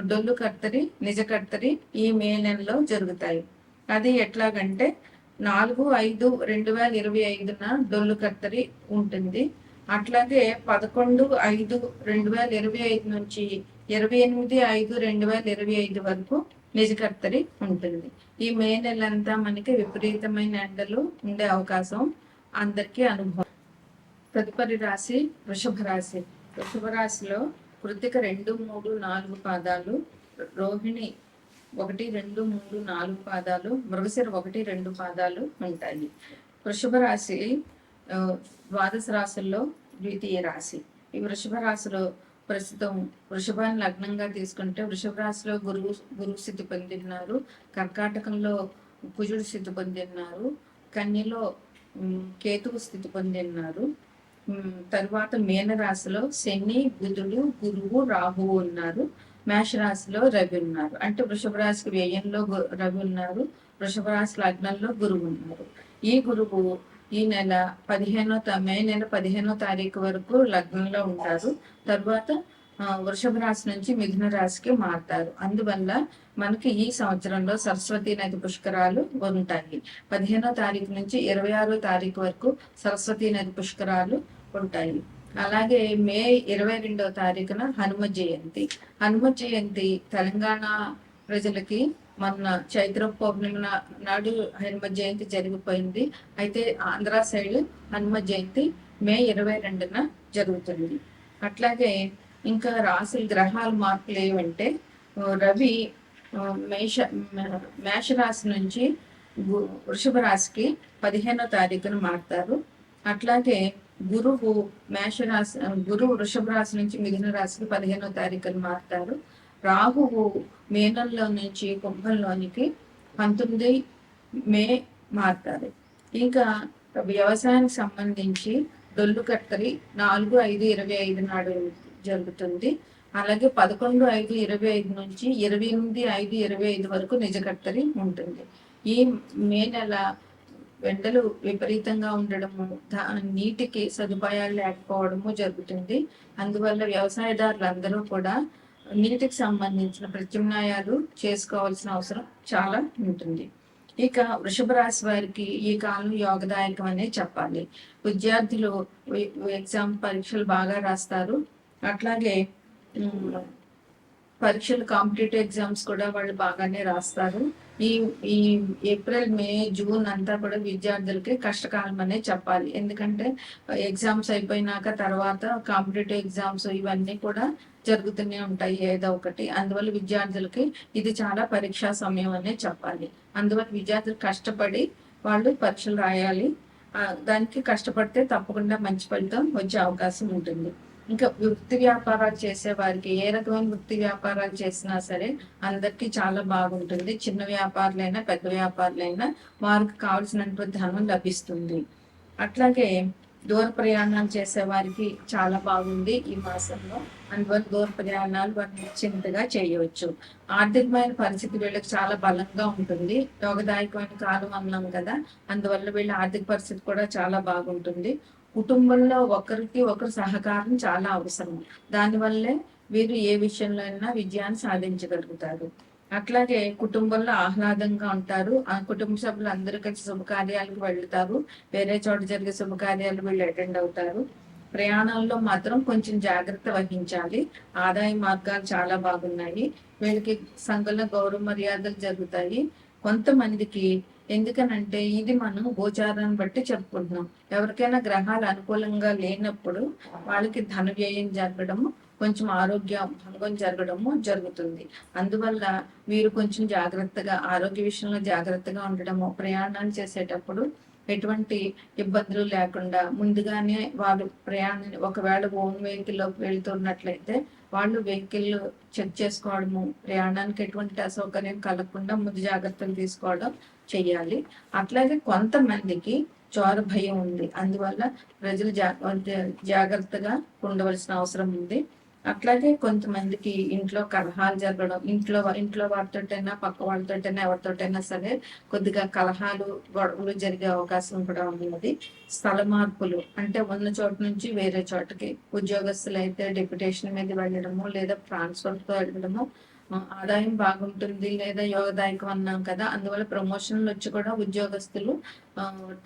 డొల్లు కర్తరి నిజ కర్తరి ఈ మే నెలలో జరుగుతాయి. అది ఎట్లాగంటే నాలుగు ఐదు రెండు వేల ఇరవై ఐదున డొల్లు కర్తరి ఉంటుంది. అట్లాగే పదకొండు ఐదు రెండు వేల ఇరవై ఐదు నుంచి ఇరవై ఎనిమిది ఐదు రెండు వేల ఇరవై ఐదు వరకు నిజకర్తరి ఉంటుంది. ఈ మే నెలంతా మనకి విపరీతమైన ఎండలు ఉండే అవకాశం అందరికీ అనుభవం. తదుపరి రాశి వృషభ రాశి. వృషభ రాశిలో కృతిక రెండు మూడు నాలుగు పాదాలు రోహిణి ఒకటి రెండు మూడు నాలుగు పాదాలు మృగశిర ఒకటి రెండు పాదాలు ఉంటాయి. వృషభ రాశి ద్వాదశ రాశుల్లో ద్వితీయ రాశి. ఈ వృషభ రాశిలో ప్రస్తుతం వృషభాన్ని లగ్నంగా తీసుకుంటే వృషభ రాశిలో గురువు గురువు స్థితి పొందిన్నారు కర్కాటకంలో కుజుడు స్థితి పొందిన్నారు కన్యలో కేతువు స్థితి పొందిన్నారు తర్వాత మీన రాశిలో శని బుధుడు గురువు రాహువు ఉన్నారు. మేష రాశిలో రవి ఉన్నారు. అంటే వృషభ రాశికి వ్యయంలో రవి ఉన్నారు. వృషభ రాశి లగ్నంలో గురువు ఉన్నారు. ఈ గురువు ఈ నెల పదిహేనో మే నెల పదిహేనో తారీఖు వరకు లగ్నంలో ఉంటారు. తర్వాత వృషభ రాశి నుంచి మిథున రాశికి మారుతారు. అందువల్ల మనకి ఈ సంవత్సరంలో సరస్వతి నది పుష్కరాలు ఉంటాయి. పదిహేనో తారీఖు నుంచి ఇరవై ఆరో తారీఖు వరకు సరస్వతి నది పుష్కరాలు ఉంటాయి అలాగే మే ఇరవై రెండవ తారీఖున హనుమ జయంతి. హనుమ జయంతి తెలంగాణ ప్రజలకి మొన్న చైత్ర పౌర్ణమి నాడు హనుమ జయంతి జరిగిపోయింది. అయితే ఆంధ్ర సైడ్ హనుమ జయంతి మే ఇరవై రెండున జరుగుతుంది. అట్లాగే ఇంకా రాశి గ్రహాల మార్పులు ఏవంటే రవి మేష మేషరాశి నుంచి వృషభ రాశికి పదిహేనో తారీఖున మారుతారు. అట్లాగే గురువు మేష రాశి గురువు వృషభ రాశి నుంచి మిథున రాశికి పదిహేనో తారీఖున మారుతారు. రాహువు మేనంలో నుంచి కుంభంలోనికి పంతొమ్మిది మే మారుతారు. ఇంకా వ్యవసాయానికి సంబంధించి డొల్లు కట్టరి నాలుగు ఐదు ఇరవై ఐదు నాడు జరుగుతుంది. అలాగే పదకొండు ఐదు ఇరవై ఐదు నుంచి ఇరవై ఎనిమిది ఐదు ఇరవై ఐదు వరకు నిజ కట్టరి ఉంటుంది. ఈ మే నెల ఎండలు విపరీతంగా ఉండడము దా- నీటికి సదుపాయాలు లేకపోవడము జరుగుతుంది. అందువల్ల వ్యవసాయదారులు అందరూ కూడా నీటికి సంబంధించిన ప్రత్యామ్నాయాలు చేసుకోవాల్సిన అవసరం చాలా ఉంటుంది. ఇక వృషభ రాశి వారికి ఈ కాలం యోగదాయకం అనే చెప్పాలి. విద్యార్థులు ఎగ్జామ్ పరీక్షలు బాగా రాస్తారు. అట్లాగే పరీక్షలు కాంపిటేటివ్ ఎగ్జామ్స్ కూడా వాళ్ళు బాగానే రాస్తారు. ఈ ఈ ఏప్రిల్ మే జూన్ అంతా కూడా విద్యార్థులకి కష్టకాలం అనే చెప్పాలి. ఎందుకంటే ఎగ్జామ్స్ అయిపోయినాక తర్వాత కాంపిటేటివ్ ఎగ్జామ్స్ ఇవన్నీ కూడా జరుగుతూనే ఉంటాయి ఏదో ఒకటి. అందువల్ల విద్యార్థులకి ఇది చాలా పరీక్షా సమయం అనే చెప్పాలి. అందువల్ల విద్యార్థులు కష్టపడి వాళ్ళు పరీక్షలు రాయాలి. దానికి కష్టపడితే తప్పకుండా మంచి ఫలితం వచ్చే అవకాశం ఉంటుంది. ఇంకా వృత్తి వ్యాపారాలు చేసే వారికి ఏ రకమైన వృత్తి వ్యాపారాలు చేసినా సరే అందరికీ చాలా బాగుంటుంది. చిన్న వ్యాపారులైనా పెద్ద వ్యాపారులైనా వారికి కావాల్సినటువంటి ధనం లభిస్తుంది. అట్లాగే దూర ప్రయాణాలు చేసే వారికి చాలా బాగుంది ఈ మాసంలో. అందువల్ల దూర ప్రయాణాలు వారు నిశ్చింతగా చేయవచ్చు. ఆర్థికమైన పరిస్థితి వీళ్ళకి చాలా బలంగా ఉంటుంది. యోగదాయకమైన కాలం అన్నాం కదా అందువల్ల వీళ్ళ ఆర్థిక పరిస్థితి కూడా చాలా బాగుంటుంది. కుటుంబంలో ఒకరికి ఒకరు సహకారం చాలా అవసరం. దానివల్లే వీరు ఏ విషయంలో అయినా విజయాన్ని సాధించగలుగుతారు. అట్లాగే కుటుంబంలో ఆహ్లాదంగా ఉంటారు. ఆ కుటుంబ సభ్యులు అందరూ కలిసి శుభకార్యాలకు వెళ్తారు. వేరే చోట జరిగే శుభకార్యాలు వీళ్ళు అటెండ్ అవుతారు. ప్రయాణాల్లో మాత్రం కొంచెం జాగ్రత్త వహించాలి. ఆదాయ మార్గాలు చాలా బాగున్నాయి. వీళ్ళకి సంఘంలో గౌరవ మర్యాదలు జరుగుతాయి. కొంతమందికి ఎందుకనంటే ఇది మనం గోచారాన్ని బట్టి చెప్పుకుంటున్నాం. ఎవరికైనా గ్రహాలు అనుకూలంగా లేనప్పుడు వాళ్ళకి ధన వ్యయం జరగడము కొంచెం ఆరోగ్య భంగం జరగడము జరుగుతుంది. అందువల్ల వీరు కొంచెం జాగ్రత్తగా ఆరోగ్య విషయంలో జాగ్రత్తగా ఉండడము ప్రయాణాలు చేసేటప్పుడు ఎటువంటి ఇబ్బందులు లేకుండా ముందుగానే వాళ్ళు ప్రయాణం ఒకవేళ ఓన్ వెహికల్లో వెళ్తున్నట్లయితే వాళ్ళు వెహికల్ చెక్ చేసుకోవడము ప్రయాణానికి ఎటువంటి అసౌకర్యం కలగకుండా ముందు జాగ్రత్తలు తీసుకోవడం చేయాలి. అట్లాగే కొంతమందికి చోర భయం ఉంది. అందువల్ల ప్రజలు జాగ్రత్తగా ఉండవలసిన అవసరం ఉంది. అట్లాగే కొంతమందికి ఇంట్లో కలహాలు జరగడం ఇంట్లో ఇంట్లో వారితోటైనా పక్క వాళ్ళతోటైనా ఎవరితోటైనా సరే కొద్దిగా కలహాలు గొడవలు జరిగే అవకాశం కూడా ఉన్నది. స్థల మార్పులు అంటే ఉన్న చోట నుంచి వేరే చోటకి ఉద్యోగస్తులు అయితే డిప్యుటేషన్ మీద వెళ్ళడము లేదా ట్రాన్స్ఫర్తో వెళ్ళడము ఆదాయం బాగుంటుంది లేదా యోగదాయకం అన్నాం కదా అందువల్ల ప్రమోషన్లు వచ్చి కూడా ఉద్యోగస్తులు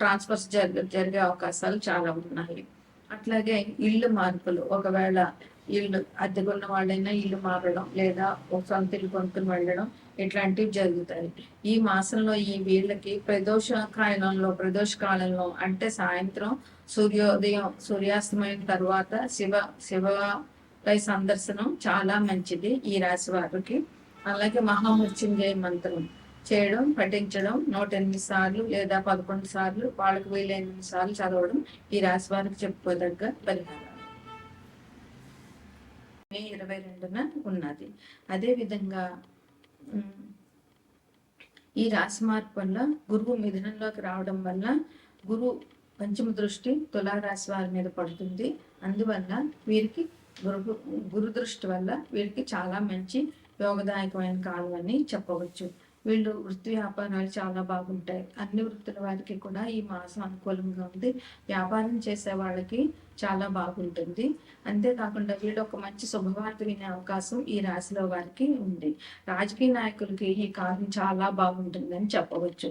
ట్రాన్స్ఫర్స్ జరిగే అవకాశాలు చాలా ఉన్నాయి. అట్లాగే ఇల్లు మార్పులు ఒకవేళ ఇల్లు అద్దెకున్న వాళ్ళైనా ఇల్లు మారడం లేదా ఒక సొంత ఇల్లు కొనుక్కుని వెళ్ళడం ఇట్లాంటివి జరుగుతాయి. ఈ మాసంలో ఈ వీళ్ళకి ప్రదోష కాలంలో ప్రదోష కాలంలో అంటే సాయంత్రం సూర్యోదయం సూర్యాస్తమయం తర్వాత శివ పై సందర్శనం చాలా మంచిది ఈ రాశి వారికి. అలాగే మహామృత్యుంజయ మంత్రం చేయడం పఠించడం నూట ఎనిమిది సార్లు లేదా పదకొండు సార్లు వాళ్ళకి ఎనిమిది సార్లు చదవడం ఈ రాశి వారికి చెప్పుకోదగ్గ పరిహారం. మే ఇరవై రెండున ఉన్నది. అదేవిధంగా ఈ రాశి మార్పు వల్ల గురువు మిథునంలోకి రావడం వల్ల గురు పంచమ దృష్టి తులారాశి వారి మీద పడుతుంది. అందువల్ల వీరికి గురు గురు దృష్టి వల్ల వీళ్ళకి చాలా మంచి యోగదాయకమైన కాలం అని చెప్పవచ్చు. వీళ్ళు వృత్తి వ్యాపారాలు చాలా బాగుంటాయి. అన్ని వృత్తుల వారికి కూడా ఈ మాసం అనుకూలంగా ఉంది. వ్యాపారం చేసే వాళ్ళకి చాలా బాగుంటుంది. అంతేకాకుండా వీళ్ళు ఒక మంచి శుభవార్త వినే అవకాశం ఈ రాశిలో వారికి ఉంది. రాజకీయ నాయకులకి ఈ కాలం చాలా బాగుంటుందని చెప్పవచ్చు.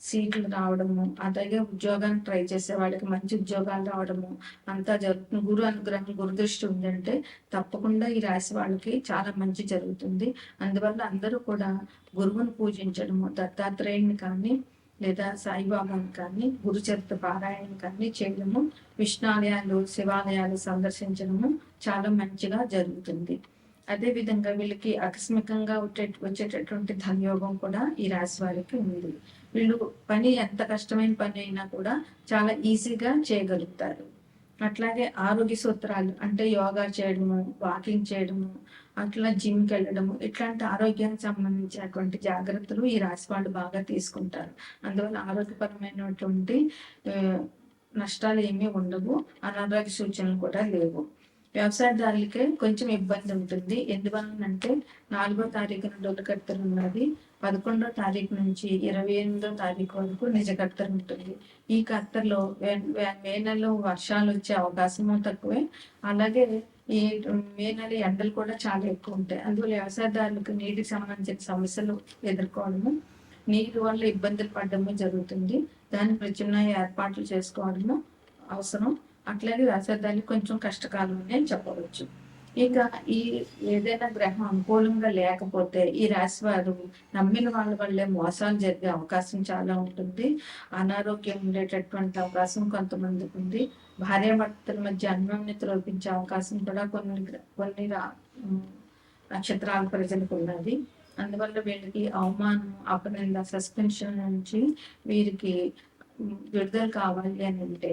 సీట్లు రావడము అలాగే ఉద్యోగాన్ని ట్రై చేసే వాళ్ళకి మంచి ఉద్యోగాలు రావడము అంతా జరుగుతుంది గురు అనుగ్రహం గురుదృష్టి ఉందంటే తప్పకుండా ఈ రాశి వాళ్ళకి చాలా మంచి జరుగుతుంది. అందువల్ల అందరూ కూడా గురువును పూజించడము దత్తాత్రేయుని కానీ లేదా సాయిబాబాని కానీ గురుచరిత్ర పారాయణం కానీ చేయడము విష్ణాలయాలు శివాలయాలు సందర్శించడము చాలా మంచిగా జరుగుతుంది. అదే విధంగా వీళ్ళకి ఆకస్మికంగా వచ్చే వచ్చేటటువంటి ధనయోగం కూడా ఈ రాశి వారికి ఉంది. వీళ్ళు పని ఎంత కష్టమైన పని అయినా కూడా చాలా ఈజీగా చేయగలుగుతారు. అట్లాగే ఆరోగ్య సూత్రాలు అంటే యోగా చేయడము వాకింగ్ చేయడము అట్లా జిమ్కి వెళ్ళడము ఇట్లాంటి ఆరోగ్యానికి సంబంధించినటువంటి జాగ్రత్తలు ఈ రాశి వాళ్ళు బాగా తీసుకుంటారు. అందువల్ల ఆరోగ్యపరమైనటువంటి నష్టాలు ఏమీ ఉండవు అనారోగ్య సూచనలు కూడా లేవు. వ్యవసాయదారులకే కొంచెం ఇబ్బంది ఉంటుంది. ఎందువలనంటే నాలుగో తారీఖున డొల్లకర్తలు ఉన్నది. పదకొండో తారీఖు నుంచి ఇరవై ఎనిమిదో తారీఖు వరకు నిజ కర్తలు ఉంటుంది. ఈ కర్తలో మే నెలలో వర్షాలు వచ్చే అవకాశము తక్కువే. అలాగే ఈ మే నెల ఎండలు కూడా చాలా ఎక్కువ ఉంటాయి. అందువల్ల వ్యవసాయదారులకు నీటికి సంబంధించిన సమస్యలు ఎదుర్కోవడము నీరు వల్ల ఇబ్బందులు పడడము జరుగుతుంది. దాని ప్రత్యామ్నాయ ఏర్పాట్లు చేసుకోవడము అవసరం. అట్లాగే రాసేదాన్ని కొంచెం కష్టకాలం అని చెప్పవచ్చు. ఇక ఈ ఏదైనా గ్రహం అనుకూలంగా లేకపోతే ఈ రాశి వారు నమ్మిన వాళ్ళ వల్లే మోసాలు జరిగే అవకాశం చాలా ఉంటుంది. అనారోగ్యం ఉండేటటువంటి అవకాశం కొంతమందికి ఉంది. భార్యాభర్తల మధ్య అన్యోన్యత లోపించే అవకాశం కూడా కొన్ని కొన్ని నక్షత్రాల ప్రజలకు ఉన్నది. అందువల్ల వీళ్ళకి అవమానం అపనింద సస్పెన్షన్ నుంచి వీరికి విడుదల కావాలి అని అంటే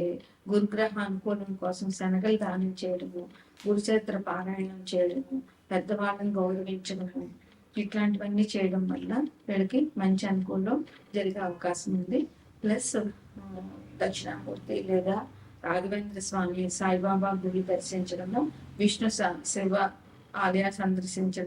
గురుగ్రహ అనుకూలం కోసం శనగలు దానం చేయడము గురుచరిత్ర పారాయణం చేయడము పెద్దవాళ్ళని గౌరవించడము ఇట్లాంటివన్నీ చేయడం వల్ల వీళ్ళకి మంచి అనుకూలం జరిగే అవకాశం ఉంది. ప్లస్ దక్షిణామూర్తి లేదా రాఘవేంద్ర స్వామి సాయిబాబా గుడి దర్శించడము విష్ణు స- శివ ఆలయ సందర్శించడం